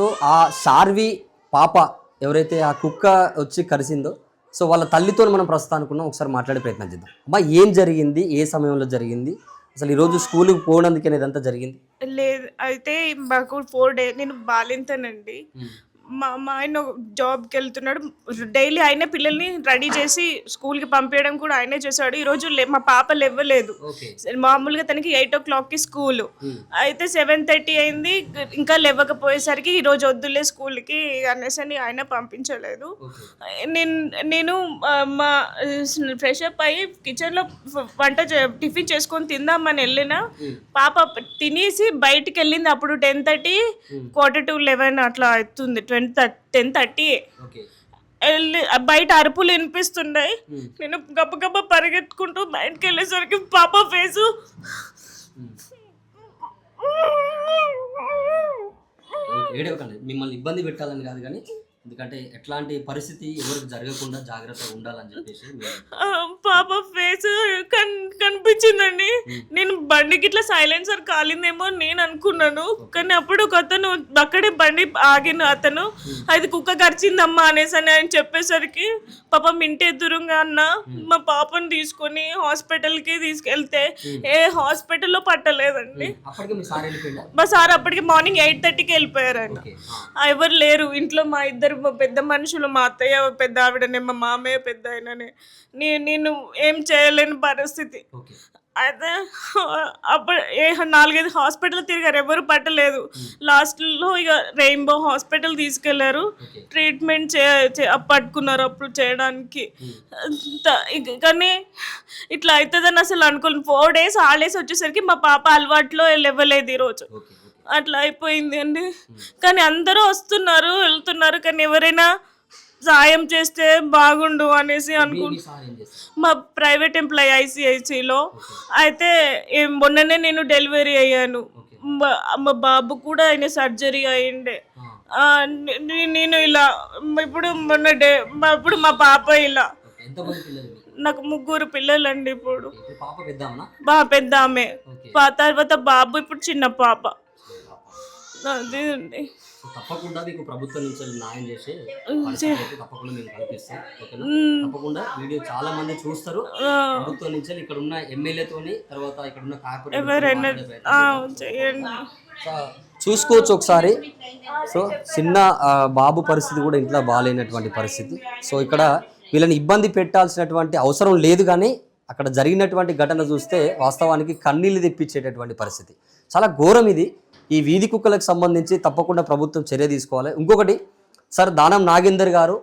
So ఆ షార్వి పాప ఎవరైతే ఆ కుక్క వచ్చి కరిసిందో సో వాళ్ళ తల్లితో మనం ప్రస్తుతానికి ఉన్నాం ఒకసారి మాట్లాడే ప్రయత్నం చేద్దాం. అమ్మా ఏం జరిగింది? ఏ సమయంలో జరిగింది? అసలు ఈరోజు స్కూల్కి పోవడానికి అనేది అంతా జరిగింది? లేదు అయితే మాకు ఫోర్ డే నేను బాలింతనండి. మా మా ఆయన జాబ్కి వెళ్తున్నాడు. డైలీ ఆయనే పిల్లల్ని రెడీ చేసి స్కూల్కి పంపించడం కూడా ఆయనే చేశాడు. ఈరోజు లే మా పాప లేవ్వలేదు మామూలుగా తనకి ఎయిట్ ఓ క్లాక్కి స్కూల్ అయితే సెవెన్ థర్టీ అయింది. ఇంకా లేవకపోయేసరికి ఈరోజు వద్దులే స్కూల్కి అనేసి అని ఆయన పంపించలేదు. నేను నేను మా ఫ్రెష్ అప్ అయ్యి కిచెన్లో వంట టిఫిన్ చేసుకొని తిందామని వెళ్ళిన పాప తినేసి బయటికి వెళ్ళింది. అప్పుడు ten thirty quarter to eleven అట్లా అవుతుంది. Twenty ten thirty. ఓకే. వెళ్ళి ఆ బయట అరుపులు వినిపిస్తున్నాయి. నేను గబ గబ పరిగెత్తుకుంటూ బయటకు వెళ్ళేసరికి పాప ఫేసు. ఏడవకండి. మిమ్మల్ని ఇబ్బంది పెట్టాలని కాదు కానీ ఎందుకంటే ఎట్లాంటి పరిస్థితి ఎవరికి జరగకుండా జాగ్రత్తగా ఉండాలని చెప్పేసి పాప ఫేస్ కన్ కనిపించిందండి నేను బండికి ఇట్లా సైలెన్సర్ కాలిందేమో నేను అనుకున్నాను. కానీ అప్పుడు ఒక అతను అక్కడే బండి ఆగిన అతను అది కుక్క కరిచిందమ్మా అనేసి అని ఆయన చెప్పేసరికి పాపం ఇంటి ఎదురుగా అన్న మా పాపను తీసుకొని హాస్పిటల్కి తీసుకెళ్తే ఏ హాస్పిటల్లో పట్టలేదండి. మీ సార్ వెళ్ళిపోయిందా మా సార్ అప్పటికి మార్నింగ్ ఎయిట్ థర్టీకి వెళ్ళిపోయారండి ఓకే ఆ, ఎవరు లేరు. ఇంట్లో మా ఇద్దరు మా పెద్ద మనుషులు మా అత్తయ్య పెద్ద ఆవిడనే మా మామయ్య పెద్ద ఆయననే. నే- నేను ఏం చేయలేని పరిస్థితి. అయితే అప్పుడు ఏ నాలుగైదు హాస్పిటల్ తిరిగారు. ఎవరు పట్టలేదు. లాస్ట్లో ఇక రెయిన్బో హాస్పిటల్ తీసుకెళ్ళారు. ట్రీట్మెంట్ చే పట్టుకున్నారు అప్పుడు చేయడానికి. కానీ ఇట్లా అవుతుందని అసలు అనుకోలేదు. ఫోర్ డేస్ హాలిడేస్ వచ్చేసరికి మా పాప అలవాట్లో లేవలేదు ఈరోజు. అట్లా అయిపోయింది అండి. కానీ అందరూ వస్తున్నారు వెళ్తున్నారు. కానీ ఎవరైనా సాయం చేస్తే బాగుండు అనేసి అనుకు మీ ప్రైవేట్ ఎంప్లాయీ ఐసిఐసిలో అయితే మొన్ననే నేను డెలివరీ అయ్యాను. మా బాబు కూడా ఆయన సర్జరీ నే- నేను ఇలా ఇప్పుడు మొన్న డే ఇప్పుడు మా పాప ఇలా. పిల్లలు నాకు ముగ్గురు పిల్లలండి ఇప్పుడు. ఓకే, ఇప్పుడు బా పెద్ద ఆమె తర్వాత బాబు ఇప్పుడు చిన్న పాప. అదే అండి తప్పకుండా మీకు ప్రభుత్వం నుంచి న్యాయం చేసే తప్పకుండా మేము కల్పిస్తాం ఓకేనా? తప్పకుండా వీడియో చాలా మంది చూస్తారు. ప్రభుత్వం నుంచి ఇక్కడ ఉన్న ఎమ్మెల్యేతోని తర్వాత ఇక్కడ ఉన్న చేయండి. చూసుకోవచ్చు ఒకసారి. సో చిన్న బాబు పరిస్థితి కూడా ఇంట్లో బాగాలేనటువంటి పరిస్థితి. సో ఇక్కడ వీళ్ళని ఇబ్బంది పెట్టాల్సినటువంటి అవసరం లేదు కానీ అక్కడ జరిగినటువంటి ఘటన చూస్తే వాస్తవానికి కన్నీళ్ళు తెప్పించేటటువంటి పరిస్థితి. చాలా ఘోరం ఇది. ఈ వీధి కుక్కలకు సంబంధించి తప్పకుండా ప్రభుత్వం చర్య తీసుకోవాలి. ఇంకొకటి సార్ దానం నాగేందర్ గారు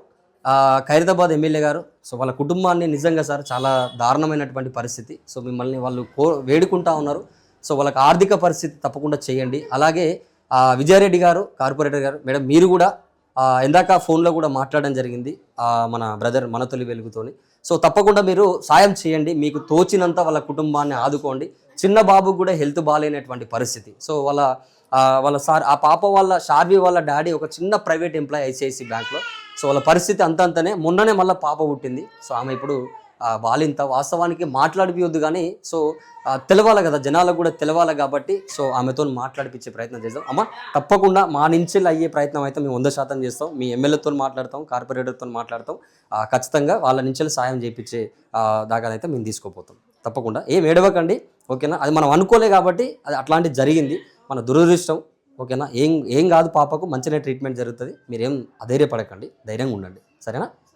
ఆ, ఖైరతాబాద్ ఎమ్మెల్యే గారు సో వాళ్ళ కుటుంబాన్ని నిజంగా సార్ చాలా దారుణమైనటువంటి పరిస్థితి. సో మిమ్మల్ని వాళ్ళు కో వేడుకుంటా ఉన్నారు. సో వాళ్ళకి ఆర్థిక పరిస్థితి తప్పకుండా చేయండి. అలాగే విజయారెడ్డి గారు కార్పొరేటర్ గారు మేడం మీరు కూడా ఇందాక ఫోన్లో కూడా మాట్లాడడం జరిగింది మన బ్రదర్ మన తొలి వెలుగుతోని. సో తప్పకుండా మీరు సాయం చేయండి మీకు తోచినంత వాళ్ళ కుటుంబాన్ని ఆదుకోండి. చిన్న బాబు కూడా హెల్త్ బాగాలేనటువంటి పరిస్థితి. సో వాళ్ళ వాళ్ళ సార్ ఆ పాప వాళ్ళ షార్వి వాళ్ళ డాడీ ఒక చిన్న ప్రైవేట్ ఎంప్లాయీ ఐసిఐసి బ్యాంక్లో. సో వాళ్ళ పరిస్థితి అంతంతనే మొన్ననే మళ్ళీ పాప పుట్టింది. సో ఆమె ఇప్పుడు వాలింత వాస్తవానికి మాట్లాడిపియొద్దు కానీ సో తెలవాలి కదా జనాలకు కూడా తెలవాలి కాబట్టి సో ఆమెతో మాట్లాడిపించే ప్రయత్నం చేద్దాం. అమ్మ తప్పకుండా మా నుంచి అయ్యే ప్రయత్నం అయితే మేము వంద శాతం చేస్తాం. మీ ఎమ్మెల్యేతో మాట్లాడతాం కార్పొరేటర్తో మాట్లాడతాం. ఖచ్చితంగా వాళ్ళ నుంచి సాయం చేయించే దాకా అయితే మేము తీసుకోపోతాం. తప్పకుండా. ఏం ఏడవకండి ఓకేనా? అది మనం అనుకోలే కాబట్టి అది అట్లాంటిది జరిగింది. మన దురదృష్టం ఓకేనా? ఏం ఏం కాదు పాపకు మంచిగా ట్రీట్మెంట్ జరుగుతుంది. మీరేం అధైర్యపడకండి ధైర్యంగా ఉండండి. సరేనా?